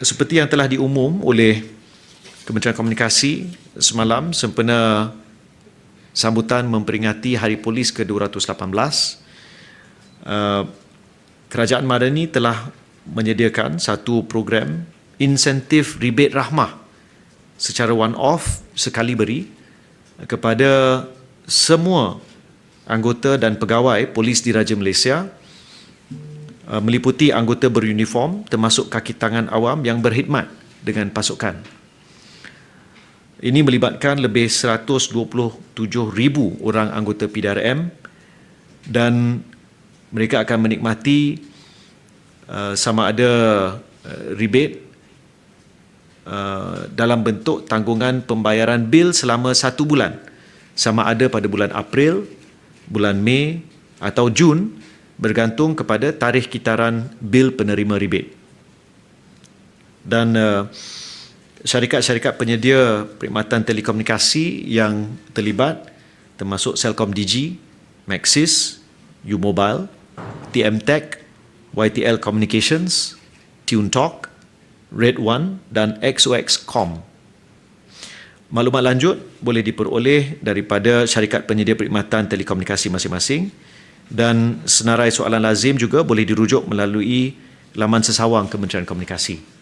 seperti yang telah diumum oleh Kementerian Komunikasi semalam sempena sambutan memperingati Hari Polis ke-218, uh, Kerajaan Madani telah menyediakan satu program insentif rebate rahmah secara one-off sekali beri kepada semua anggota dan pegawai polis di Raja Malaysia meliputi anggota beruniform termasuk kaki tangan awam yang berkhidmat dengan pasukan. Ini melibatkan lebih 127,000 orang anggota PDRM dan mereka akan menikmati uh, sama ada uh, rebate uh, dalam bentuk tanggungan pembayaran bil selama satu bulan sama ada pada bulan April, bulan Mei atau Jun bergantung kepada tarikh kitaran bil penerima rebate. Dan uh, syarikat-syarikat penyedia perkhidmatan telekomunikasi yang terlibat termasuk Celcom Digi, Maxis, U-Mobile, TM Tech, YTL Communications, TuneTalk, Red One dan XOXcom. Maklumat lanjut boleh diperoleh daripada syarikat penyedia perkhidmatan telekomunikasi masing-masing dan senarai soalan lazim juga boleh dirujuk melalui laman sesawang Kementerian Komunikasi.